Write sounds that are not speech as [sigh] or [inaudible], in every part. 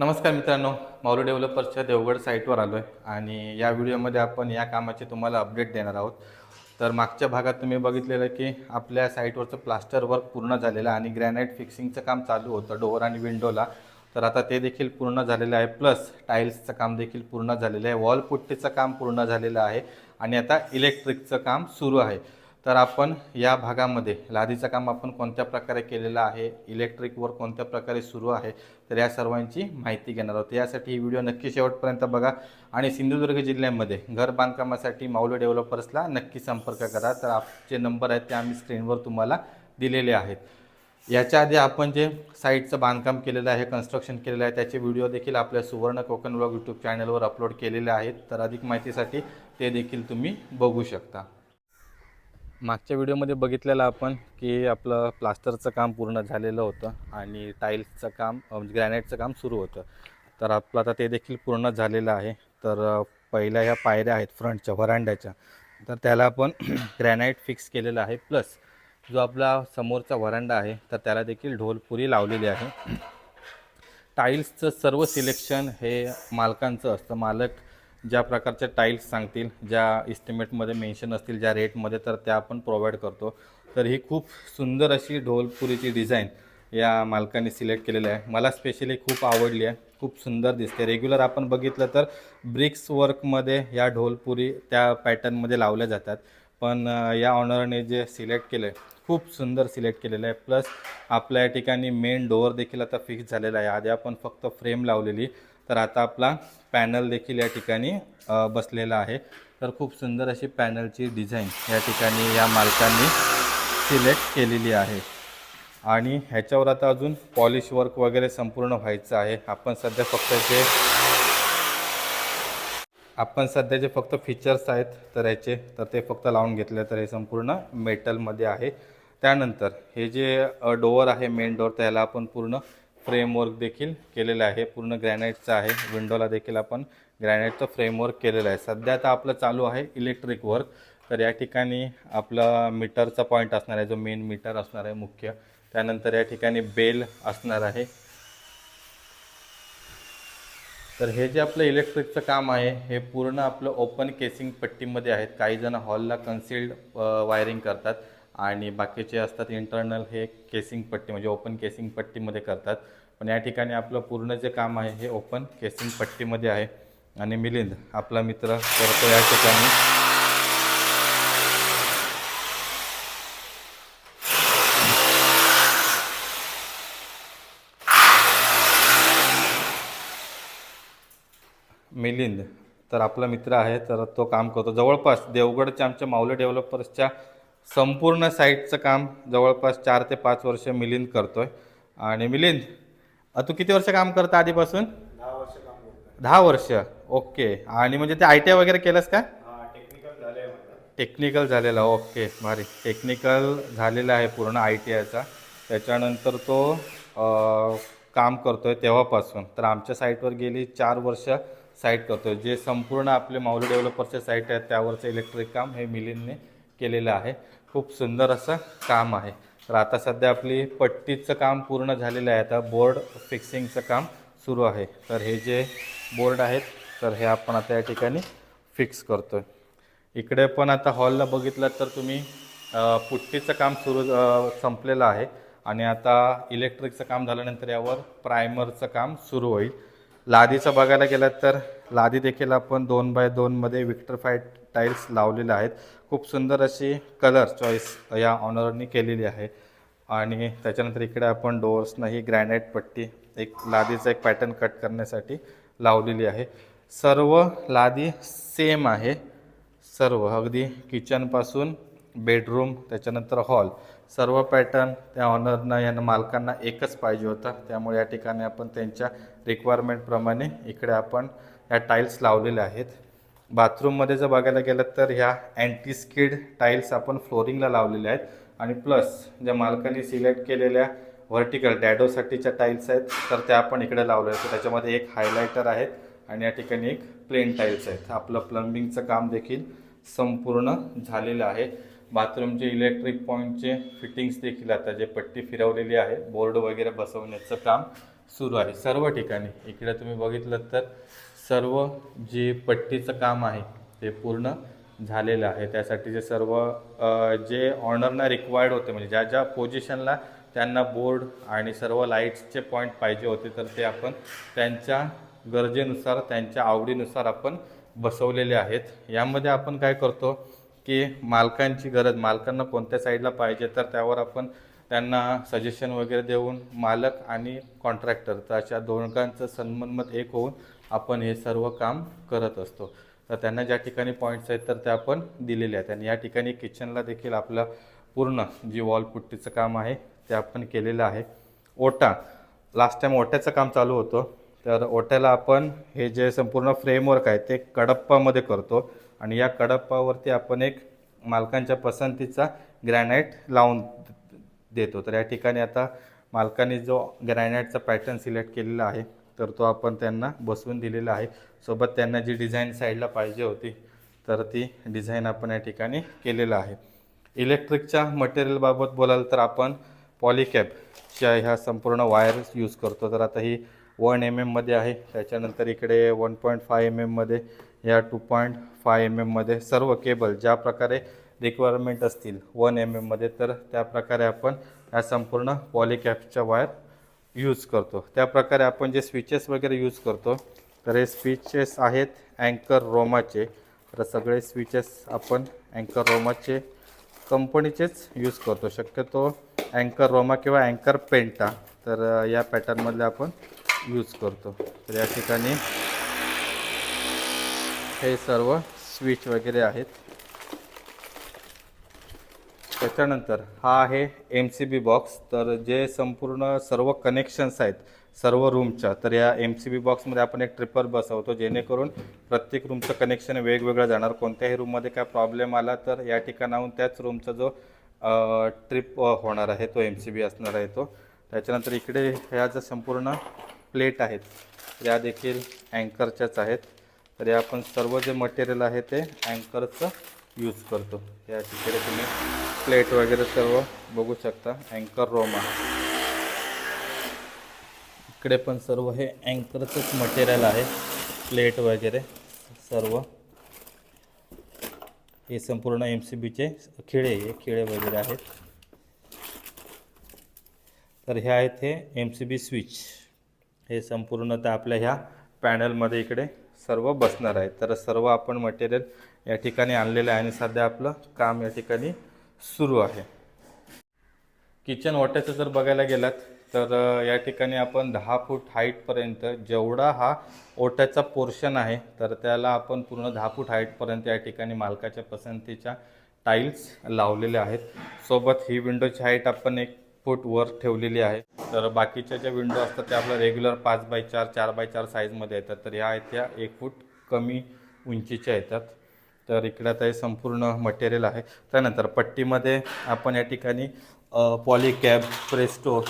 नमस्कार मित्रांनो माऊली डेव्हलपर्सच्या देवगड साईटवर आलो आहे आणि या व्हिडिओमध्ये आपण या कामाचे तुम्हाला अपडेट देणार आहोत. तर मागच्या भागात तुम्ही बघितलेलं की आपल्या साईटवरचं प्लास्टर वर्क पूर्ण झालेलं आहे आणि ग्रॅनाईट फिक्सिंगचं काम चालू होतं डोअर आणि विंडोला. तर आता ते देखील पूर्ण झालेलं आहे प्लस टाईल्सचं काम देखील पूर्ण झालेलं आहे वॉल पुट्टीचं काम पूर्ण झालेलं आहे आणि आता इलेक्ट्रिकचं काम सुरू आहे. तर आपण या भागामध्ये लादीचं काम आपण कोणत्या प्रकारे केलेलं आहे इलेक्ट्रिकवर कोणत्या प्रकारे सुरू आहे तर या सर्वांची माहिती घेणार आहोत. यासाठी ही व्हिडिओ नक्की शेवटपर्यंत बघा आणि सिंधुदुर्ग जिल्ह्यामध्ये घर बांधकामासाठी माऊली डेव्हलपर्सला नक्की संपर्क करा. तर आपचे नंबर आहेत ते आम्ही स्क्रीनवर तुम्हाला दिलेले आहेत. याच्या आधी आपण जे साईटचं बांधकाम केलेलं आहे कन्स्ट्रक्शन केलेलं आहे त्याचे व्हिडिओ देखील आपल्या सुवर्ण कोकण ब्लॉग यूट्यूब चॅनलवर अपलोड केलेले आहेत. तर अधिक माहितीसाठी ते देखील तुम्ही बघू शकता. मागच्या व्हिडिओमध्ये बघितलेलं आपण की आपलं प्लास्टरचं काम पूर्ण झालेलं होतं आणि टाईल्सचं काम म्हणजे ग्रॅनाईटचं काम सुरू होतं. तर आपलं आता ते देखील पूर्ण झालेलं आहे. तर पहिल्या ह्या पायऱ्या आहेत फ्रंटच्या व्हरांड्याच्या. तर त्याला आपण [clears throat] ग्रॅनाईट फिक्स केलेलं आहे. प्लस जो आपला समोरचा व्हरांडा आहे तर त्याला देखील ढोलपुरी लावलेली आहे. [clears throat] टाईल्सचं सर्व सिलेक्शन हे मालकांचं असतं. मालक ज्या प्रकारच्या टाईल्स सांगतील ज्या इस्टिमेटमध्ये मेन्शन असतील ज्या रेटमध्ये तर त्या आपण प्रोव्हाइड करतो. तर ही खूप सुंदर अशी ढोलपुरीची डिझाईन या मालकाने सिलेक्ट केलेली आहे. मला स्पेशली खूप आवडली आहे. खूप सुंदर दिसते. रेग्युलर आपण बघितलं तर ब्रिक्स वर्कमध्ये या ढोलपुरी त्या पॅटर्नमध्ये लावल्या जातात. पण या ऑनरने जे सिलेक्ट केलं आहे खूप सुंदर सिलेक्ट केलेलं आहे. प्लस आपल्या या ठिकाणी मेन डोअर देखील आता फिक्स झालेला आहे. आधी आपण फक्त फ्रेम लावलेली. तर आता आपला पॅनल देखील या ठिकाणी बसलेला आहे. तर खूप सुंदर अशी पॅनलची डिझाईन या ठिकाणी या मालकांनी सिलेक्ट केलेली आहे. आणि ह्याच्यावर आता अजून पॉलिश वर्क वगैरे संपूर्ण व्हायचं आहे. आपण सध्या फक्त जे आपण सध्या जे फक्त फीचर्स आहेत तर याचे तर ते फक्त लावून घेतले तर हे संपूर्ण मेटलमध्ये आहे. त्यानंतर हे जे डोअर आहे मेन डोअर त्याला आपण पूर्ण फ्रेमवर्क देखील केलेलं आहे. पूर्ण ग्रॅनाईटचं आहे. विंडोला देखील आपण ग्रॅनाईटचं फ्रेमवर्क केलेलं आहे. सध्या आता आपलं चालू आहे इलेक्ट्रिक वर्क. तर या ठिकाणी आपला मीटरचा पॉईंट असणार आहे. जो मेन मीटर असणार आहे मुख्य. त्यानंतर या ठिकाणी बेल असणार आहे. तर हे जे आपलं इलेक्ट्रिकचं काम आहे हे पूर्ण आपलं ओपन केसिंग पट्टीमध्ये आहेत. काही जण हॉलला कन्सिल्ड वायरिंग करतात. आणि बाकीचे असतात इंटरनल हे केसिंग पट्टी म्हणजे ओपन केसिंग पट्टीमध्ये करतात. पण या ठिकाणी आपलं पूर्ण जे काम आहे हे ओपन केसिंग पट्टीमध्ये आहे. आणि मिलिंद आपला मित्र करतो या ठिकाणी. मिलिंद तर आपला मित्र आहे तर तो काम करतो. जवळपास देवगडच्या आमच्या माऊली डेव्हलपर्सच्या संपूर्ण साईटचं काम जवळपास चार ते पाच वर्ष मिलिंद करतोय. आणि मिलिंद तू किती वर्ष काम करता आधीपासून? दहा वर्ष काम करतोय. दहा वर्ष. ओके. आणि म्हणजे ते आय टी आय वगैरे केलंस का? हा टेक्निकल टेक्निकल झालेला. ओके. भारी. टेक्निकल झालेला आहे पूर्ण आय टी आयचा. त्याच्यानंतर तो अ, काम करतोय तेव्हापासून. तर आमच्या साईटवर गेली चार वर्ष साईट करतोय. जे संपूर्ण आपले माऊली डेव्हलपरचे साईट आहेत त्यावरचं इलेक्ट्रिक काम हे मिलिंदने केलेलं आहे. खूप सुंदर असं काम आहे. तर आता सध्या आपली पट्टीचं काम पूर्ण झालेलं आहे. आता बोर्ड फिक्सिंगचं काम सुरू आहे. तर हे जे बोर्ड आहेत तर हे आपण आता या ठिकाणी फिक्स करतोय. इकडे पण आता हॉलला बघितलं तर तुम्ही पुट्टीचं काम सुरू संपलेलं आहे. आणि आता इलेक्ट्रिकचं काम झाल्यानंतर यावर प्रायमरचं काम सुरू होईल. लादीचं बघायला गेलं तर लादी देखील आपण दोन बाय दोनमध्ये विक्टरफाईड टाईल्स लावलेल्या आहेत. खूप सुंदर अशी कलर चॉईस या ऑनरनी केलेली आहे. आणि त्याच्यानंतर इकडे आपण डोअर्सनं ही ग्रॅनाईट पट्टी एक लादीचा एक पॅटर्न कट करण्यासाठी लावलेली आहे. सर्व लादी सेम आहे. सर्व अगदी किचनपासून बेडरूम त्याच्यानंतर हॉल सर्व पॅटर्न त्या ऑनरना यांना मालकांना एकच पाहिजे होता. त्यामुळे या ठिकाणी आपण त्यांच्या रिक्वायरमेंटप्रमाणे इकडे आपण या टाईल्स लावलेल्या आहेत. बाथरूममध्ये जर बघायला गेलं तर ह्या अँटीस्किड टाईल्स आपण फ्लोरिंगला लावलेल्या आहेत. आणि प्लस ज्या मालकांनी सिलेक्ट केलेल्या व्हर्टिकल डॅडोसाठीच्या टाईल्स आहेत तर त्या आपण इकडे लावल्या आहेत. त्याच्यामध्ये एक हायलायटर आहेत आणि या ठिकाणी एक प्लेन टाईल्स आहेत. आपलं प्लंबिंगचं काम देखील संपूर्ण झालेलं आहे. बाथरूमचे इलेक्ट्रिक पॉईंटचे फिटिंग्स देखील आता जे पट्टी फिरवलेली आहे बोर्ड वगैरे बसवण्याचं काम सुरू आहे. सर्व ठिकाणी इकडे तुम्ही बघितलं तर सर्व जे पट्टीचं काम आहे ते पूर्ण झालेलं आहे. त्यासाठी जे सर्व जे ऑनरना रिक्वायर्ड होते म्हणजे ज्या ज्या पोझिशनला त्यांना बोर्ड आणि सर्व लाईट्सचे पॉईंट पाहिजे होते तर ते आपण त्यांच्या गरजेनुसार त्यांच्या आवडीनुसार आपण बसवलेले आहेत. यामध्ये आपण काय करतो की मालकांची गरज मालकांना कोणत्या साईडला पाहिजे तर त्यावर आपण त्यांना सजेशन वगैरे देऊन मालक आणि कॉन्ट्रॅक्टर तर अशा दोघांचं सन्मनमत एक होऊन आपण हे सर्व काम करत असतो. तर त्यांना ज्या ठिकाणी पॉईंट्स आहेत तर त्या आपण दिलेले आहेत. आणि या ठिकाणी किचनला देखील आपलं पूर्ण जी वॉल पुट्टीचं काम आहे ते आपण केलेलं आहे. ओटा लास्ट टाईम ओट्याचं काम चालू होतं. तर ओट्याला आपण हे जे संपूर्ण फ्रेमवर्क आहे ते कडप्पामध्ये करतो. आणि या कडप्पावरती आपण एक मालकांच्या पसंतीचा ग्रॅनाईट लावून देतो. तर या ठिकाणी आता मालकाने जो ग्रॅनाईटचा पॅटर्न सिलेक्ट केलेला आहे तर तो आपण त्यांना बसवून दिलेला आहे. सोबत त्यांना जी डिझाईन साईडला पाहिजे होती तर ती डिझाईन आपण या ठिकाणी केलेलं आहे. इलेक्ट्रिकच्या मटेरियलबाबत बोलाल तर आपण पॉलिकॅपच्या ह्या संपूर्ण वायर्स यूज करतो. तर आता ही वन एम एममध्ये आहे. त्याच्यानंतर इकडे वन पॉईंट फाय एम एममध्ये या टू पॉईंट फाय एम एममध्ये सर्व केबल ज्या प्रकारे रिक्वायरमेंट असतील वन एम एममध्ये तर त्या प्रकारे आपण या संपूर्ण पॉलिकॅपच्या वायर यूज करतो. त्या प्रकारे आपण जे स्विचेस वगैरे यूज करतो तर हे स्विचेस आहेत अँकर रोमाचे तर सगळे स्विचेस आपण अँकर रोमाचे कंपनीचेच यूज करतो. शक्यतो अँकर रोमा किंवा अँकर पेंटा तर या पॅटर्नमधले आपण यूज करतो. तर या ठिकाणी हे सर्व स्विच वगैरे आहेत. त्याच्यानंतर हा आहे एम सी बी बॉक्स तर जे संपूर्ण सर्व कनेक्शन्स आहेत सर्व रूमच्या तर या एम सी बी बॉक्समध्ये आपण एक ट्रिपर बसवतो जेणेकरून प्रत्येक रूमचं कनेक्शन वेगवेगळं जाणार. कोणत्याही रूममध्ये काय प्रॉब्लेम आला तर या ठिकाणाहून त्याच रूमचा जो ट्रिप होणार आहे तो एम सी बी असणार आहे तो. त्याच्यानंतर इकडे ह्या ज्या संपूर्ण प्लेट आहेत या देखील अँकरच्याच आहेत. तर हे आपण सर्व जे मटेरियल आहे ते अँकरचं यूज करतो. या तिकडे तुम्ही प्लेट वगैरे सर्व बघू शकता. अँकर रोमा इकडे पण सर्व हे अँकरचंच मटेरियल आहे. प्लेट वगैरे सर्व. हे संपूर्ण एम सी बीचे खिळे हे खिळे वगैरे आहेत. तर हे आहेत हे एम सी बी स्विच हे संपूर्णतः आपल्या ह्या पॅनलमध्ये इकडे सर्व बसणार आहे. तर सर्व आपण मटेरियल या ठिकाणी आणलेलं आहे आणि सध्या आपलं काम या ठिकाणी सुरू आहे. किचन ओट्याचं जर बघायला गेलात तर या ठिकाणी आपण दहा फूट हाईटपर्यंत जेवढा हा ओट्याचा पोर्शन आहे तर त्याला आपण पूर्ण दहा फूट हाईटपर्यंत या ठिकाणी मालकाच्या पसंतीच्या टाईल्स लावलेल्या आहेत. सोबत ही विंडोची हाईट आपण एक फूट वर ठेवलेली आहे. तर बाकीच्या ज्या विंडो असतात त्या आपल्या रेग्युलर पाच बाय चार चार बाय चार साईजमध्ये येतात. तर ह्या आहेत त्या एक फूट कमी उंचीच्या येतात. तर इकडे आता हे संपूर्ण मटेरियल आहे. त्यानंतर पट्टीमध्ये आपण या ठिकाणी पॉलिकॅब प्रेस्टो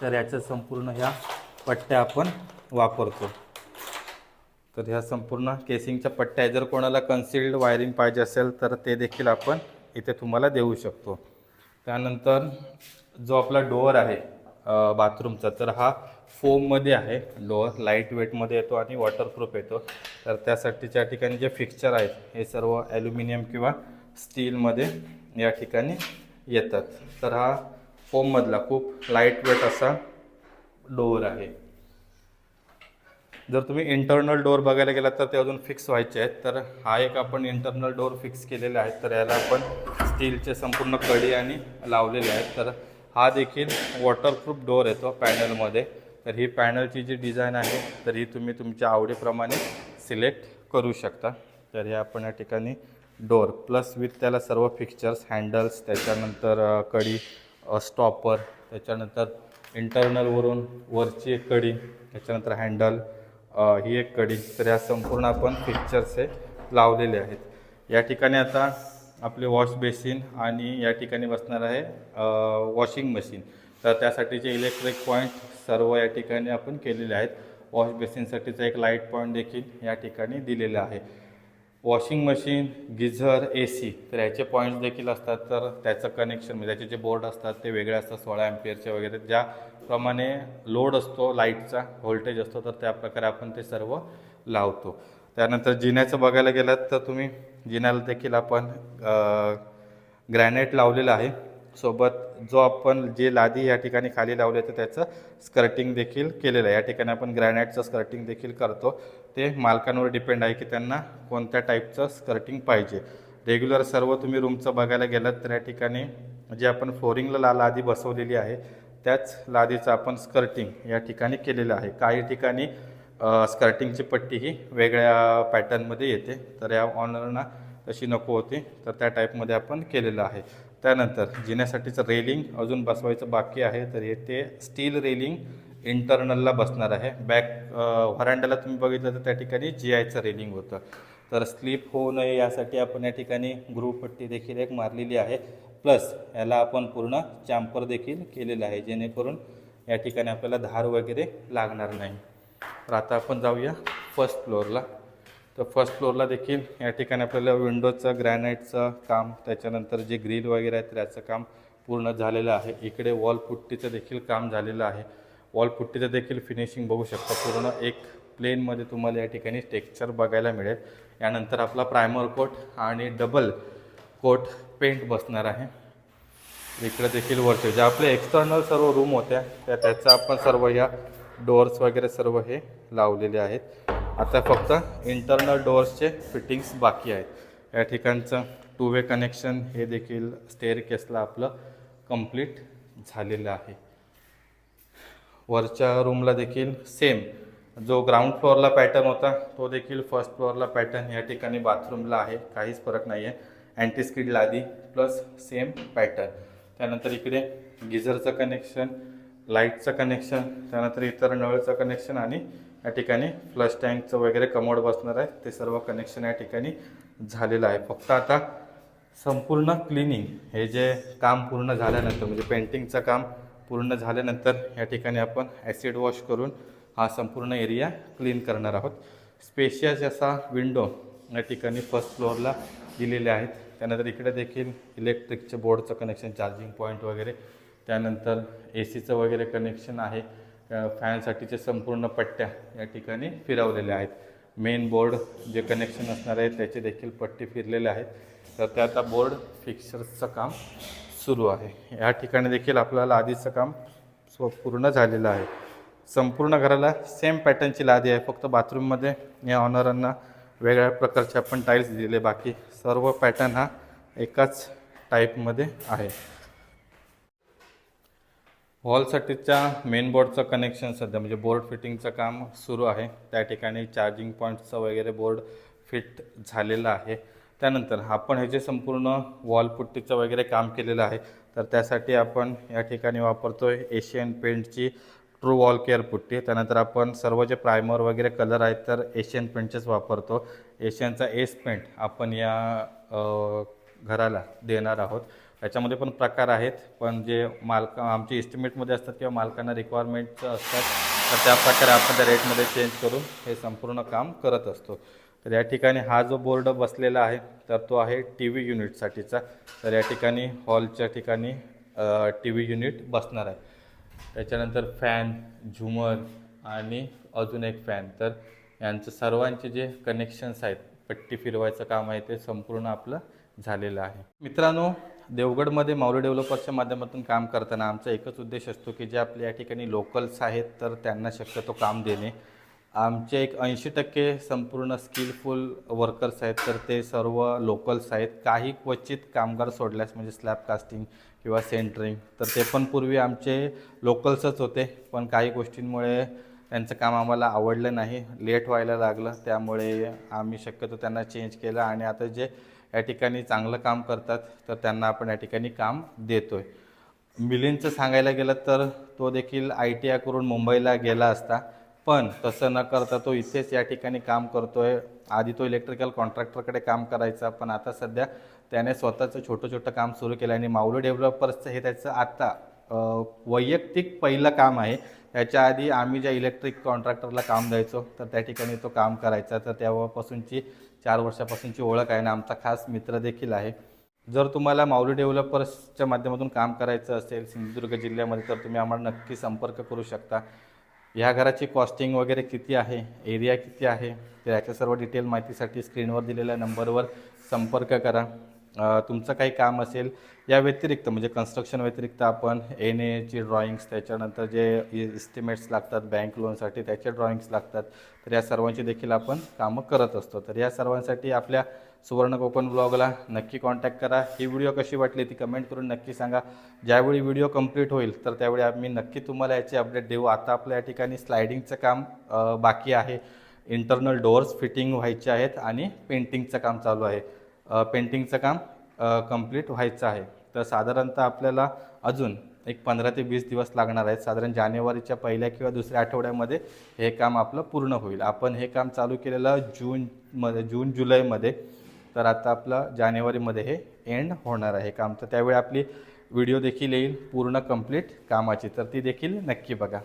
तर याच्या संपूर्ण ह्या पट्ट्या आपण वापरतो. तर ह्या संपूर्ण केसिंगच्या पट्ट्या आहे. जर कोणाला कन्सिल्ड वायरिंग पाहिजे असेल तर ते देखील आपण इथे तुम्हाला देऊ शकतो. त्यानंतर जो आपला डोअर आहे बाथरूमचा तर हा फोममध्ये आहे लोअर लाइट वेटमध्ये येतो आणि वॉटरप्रूफ येतो. तर त्यासाठीच्या ठिकाणी जे फिक्चर आहेत हे सर्व ॲल्युमिनियम किंवा स्टीलमध्ये या ठिकाणी येतात. तर हा फोममधला खूप लाइट वेट असा डोअर आहे. जर तुम्ही इंटरनल डोअर बघायला गेलात तर ते अजून फिक्स व्हायचे आहेत. तर हा एक आपण इंटरनल डोअर फिक्स केलेले आहेत. तर याला आपण स्टीलचे संपूर्ण कडी आणि लावलेले आहेत. तर हा देखील वॉटरप्रूफ डोअर येतो पॅनलमध्ये तर ही पॅनलची जी डिझाईन आहे तर ही तुम्ही तुमच्या आवडीप्रमाणे सिलेक्ट करू शकता. तर हे आपण या ठिकाणी डोअर प्लस विथ त्याला सर्व फिक्चर्स हँडल्स त्याच्यानंतर कडी स्टॉपर त्याच्यानंतर इंटरनलवरून वरची एक कडी त्याच्यानंतर हँडल ही एक कडी. तर या संपूर्ण आपण पिक्चर्स हे लावलेले आहेत. या ठिकाणी आता आपले वॉश बेसिन आणि या ठिकाणी बसणार आहे वॉशिंग मशीन तर त्यासाठीचे इलेक्ट्रिक पॉईंट सर्व या ठिकाणी आपण केलेले आहेत. वॉश बेसिनसाठीचा एक लाइट पॉईंट देखील या ठिकाणी दिलेला आहे. Washing machine geyser A C तर याचे पॉईंट्स देखील असतात. तर त्याचं कनेक्शन म्हणजे त्याचे जे बोर्ड असतात ते वेगळे असतात सोळा एम्पियरचे वगैरे. ज्या प्रमाणे लोड असतो लाईटचा व्होल्टेज असतो तर त्या प्रकारे आपण ते सर्व लावतो. त्यानंतर जिन्याचं बघायला गेलात तर तुम्ही जिन्याला देखील आपण ग्रॅनाईट लावलेलं आहे. सोबत जो आपण जे लादी या ठिकाणी खाली लावले तर त्याचं स्कर्टिंग देखील केलेलं आहे. या ठिकाणी आपण ग्रॅनाईटचं स्कर्टिंग देखील करतो. ते मालकांवर डिपेंड आहे की त्यांना कोणत्या टाईपचं स्कर्टिंग पाहिजे. रेग्युलर सर्व तुम्ही रूमचं बघायला गेलात तर या ठिकाणी जे आपण फ्लोरिंगला ला लादी बसवलेली आहे त्याच लादीचं आपण स्कर्टिंग या ठिकाणी केलेलं आहे. काही ठिकाणी स्कर्टिंगची पट्टी ही वेगळ्या पॅटर्नमध्ये येते. तर या ऑनरना तशी नको होती. तर त्या टाईपमध्ये आपण केलेलं आहे. त्यानंतर जिन्यासाठीचं रेलिंग अजून बसवायचं बाकी आहे. तर हे ते स्टील रेलिंग इंटरनलला बसणार आहे. बॅक व्हरांड्याला तुम्ही बघितलं तर त्या ठिकाणी जी आयचं रेलिंग होतं. तर स्लिप होऊ नये यासाठी आपण या ठिकाणी ग्रुपपट्टी देखील एक मारलेली आहे. प्लस याला आपण पूर्ण चॅम्पर देखील केलेलं आहे जेणेकरून या ठिकाणी आपल्याला धार वगैरे लागणार नाही. तर आता आपण जाऊया फर्स्ट फ्लोअरला तर फर्स्ट फ्लोअरला देखील या ठिकाणी आपल्याला विंडोचं ग्रॅनाईटचं काम त्याच्यानंतर जे ग्रिल वगैरे आहे त्याचं काम पूर्ण झालेलं आहे. इकडे वॉल पुट्टीचं देखील काम झालेलं आहे. वॉल पुट्टीचं देखील फिनिशिंग बघू शकता. पूर्ण एक प्लेनमध्ये तुम्हाला या ठिकाणी टेक्स्चर बघायला मिळेल. यानंतर आपला प्रायमर कोट आणि डबल कोट पेंट बसणार आहे. इकडे देखील वरचे जे आपले एक्सटर्नल सर्व रूम होत्या त्या त्याचं आपण सर्व या डोअर्स वगैरे सर्व हे लावलेले आहेत. आता फक्त इंटरनल डोअर्सचे फिटिंग्स बाकी आहेत. या ठिकाणचं टू वे कनेक्शन हे देखील स्टेअर केसला आपलं कंप्लीट झालेलं आहे. वरच्या रूमला देखील सेम जो ग्राउंड फ्लोअरला पॅटर्न होता तो देखील फर्स्ट फ्लोअरला पॅटर्न या ठिकाणी बाथरूमला आहे. काहीच फरक नाही आहे अँटीस्किडला आधी लादी प्लस सेम पॅटर्न त्यानंतर इकडे गिझरचं कनेक्शन लाईटचं कनेक्शन त्यानंतर इतर नळचं कनेक्शन आणि या ठिकाणी फ्लश टँकचं वगैरे कमोड बसणार आहे. ते सर्व कनेक्शन या ठिकाणी झालेलं आहे. फक्त आता संपूर्ण क्लिनिंग हे जे काम पूर्ण झाल्यानंतर म्हणजे पेंटिंगचं काम पूर्ण झाल्यानंतर या ठिकाणी आपण ॲसिड वॉश करून हा संपूर्ण एरिया क्लीन करणार आहोत. स्पेशियस असा विंडो या ठिकाणी फर्स्ट फ्लोअरला दिलेले आहेत. त्यानंतर इकडे देखील इलेक्ट्रिकचं बोर्डचं कनेक्शन चार्जिंग पॉईंट वगैरे. त्यानंतर ए सीचं वगैरे कनेक्शन आहे. फॅनसाठीचे संपूर्ण पट्ट्या या ठिकाणी फिरवलेल्या आहेत. मेन बोर्ड जे कनेक्शन असणार आहे त्याचे देखील पट्टे फिरलेले आहेत. तर ते आता बोर्ड फिक्सर्सचं काम सुरू आहे. या ठिकाणी देखील आपल्याला आधीचं काम स्व पूर्ण झालेलं आहे. संपूर्ण घराला सेम पॅटर्नची लादी आहे. फक्त बाथरूममध्ये या ऑनरांना वेगळ्या प्रकारचे आपण टाईल्स दिले बाकी सर्व पॅटर्न हा एकाच टाईपमध्ये आहे. हॉलसाठीच्या मेन बोर्डचं कनेक्शन सध्या म्हणजे बोर्ड फिटिंगचं काम सुरू आहे. त्या ठिकाणी चार्जिंग पॉईंटचं वगैरे बोर्ड फिट झालेलं आहे. त्यानंतर आपण ह्याचे संपूर्ण वॉल पुट्टीचं वगैरे काम केलेलं आहे तर त्यासाठी आपण या ठिकाणी वापरतो आहे एशियन पेंटची ट्रू वॉल केअर पुट्टी त्यानंतर आपण सर्व जे प्रायमर वगैरे कलर आहेत तर एशियन पेंटचेच वापरतो. एशियनचा एस पेंट आपण या घराला देणार आहोत. याच्यामध्ये पण प्रकार आहेत पण जे मालक आमचे इस्टिमेटमध्ये असतात किंवा मालकांना रिक्वायरमेंटचं असतात तर त्या प्रकारे आपण त्या रेटमध्ये चेंज करून हे संपूर्ण काम करत असतो. तर या ठिकाणी हा जो बोर्ड बसलेला आहे तर तो आहे टी व्ही युनिटसाठीचा तर या ठिकाणी हॉलच्या ठिकाणी टी व्ही युनिट बसणार आहे. त्याच्यानंतर फॅन झुमर आणि अजून एक फॅन तर यांचं सर्वांचे जे कनेक्शन्स आहेत पट्टी फिरवायचं काम आहे ते संपूर्ण आपलं झालेलं आहे. मित्रांनो देवगडमध्ये माऊली डेव्हलपर्सच्या माध्यमातून काम करताना आमचा एकच उद्देश असतो की जे आपल्या या ठिकाणी लोकल्स आहेत तर त्यांना शक्यतो काम देणे. आमचे एक ऐंशी टक्के संपूर्ण स्किलफुल वर्कर्स आहेत तर ते सर्व लोकल्स आहेत. काही क्वचित कामगार सोडल्यास म्हणजे स्लॅब कास्टिंग किंवा सेंटरिंग तर ते पण पूर्वी आमचे लोकल्सच होते. पण काही गोष्टींमुळे त्यांचं काम आम्हाला आवडलं नाही. लेट व्हायला लागलं त्यामुळे आम्ही शक्यतो त्यांना चेंज केलं. आणि आता जे या ठिकाणी चांगलं काम करतात तर त्यांना आपण या ठिकाणी काम देतो आहे मिलिंदचं सांगायला गेलं तर तो देखील आय टी आय करून मुंबईला गेला असता. पण तसं न करता तो इथेच या ठिकाणी काम करतोय. आधी तो इलेक्ट्रिकल कॉन्ट्रॅक्टरकडे काम करायचा पण आता सध्या त्याने स्वतःचं छोटं छोटं काम सुरू केलं आणि माऊली डेव्हलपर्सचं हे त्याचं आता वैयक्तिक पहिलं काम आहे. याच्या आधी आम्ही ज्या इलेक्ट्रिक कॉन्ट्रॅक्टरला काम द्यायचो तर त्या ठिकाणी तो काम करायचा. तर तेव्हापासूनची चार वर्षापासूनची ओळख आहे आणि आमचा खास मित्र देखील आहे. जर तुम्हाला माऊली डेव्हलपर्सच्या माध्यमातून काम करायचं असेल सिंधुदुर्ग जिल्ह्यामध्ये तर तुम्ही आम्हाला नक्की संपर्क करू शकता. ह्या घराची कॉस्टिंग वगैरे किती आहे? एरिया किती आहे? तर याच्या सर्व डिटेल माहितीसाठी स्क्रीनवर दिलेल्या नंबरवर संपर्क करा. तुमचं काही काम असेल या व्यतिरिक्त म्हणजे कन्स्ट्रक्शन व्यतिरिक्त आपण एन एची ड्रॉइंग्स त्याच्यानंतर जे इस्टिमेट्स लागतात बँक लोनसाठी त्याचे ड्रॉइंग्स लागतात. तर या सर्वांची देखील आपण कामं करत असतो. तर या सर्वांसाठी आपल्या सुवर्ण कोकण ब्लॉगला नक्की कॉन्टॅक्ट करा. ही व्हिडिओ कशी वाटली ती कमेंट करून नक्की सांगा. ज्यावेळी व्हिडिओ कंप्लीट होईल तर त्यावेळी आम्ही नक्की तुम्हाला याची अपडेट देऊ. आता आपल्या या ठिकाणी स्लायडिंगचं काम बाकी आहे. इंटरनल डोअर्स फिटिंग व्हायचे आहेत आणि पेंटिंगचं काम चालू आहे. पेंटिंगचं काम कंप्लीट व्हायचं आहे. तर साधारणतः आपल्याला अजून एक पंधरा ते वीस दिवस लागणार आहेत. साधारण जानेवारीच्या पहिल्या किंवा दुसऱ्या आठवड्यामध्ये हे काम आपलं पूर्ण होईल. आपण हे काम चालू केलेलं जूनमध्ये जून जुलैमध्ये. तर आता आपलं जानेवारीमध्ये हे एंड होणार आहे काम. तर त्यावेळी आपली व्हिडिओ देखील येईल पूर्ण कंप्लीट कामाची. तर ती देखील नक्की बघा.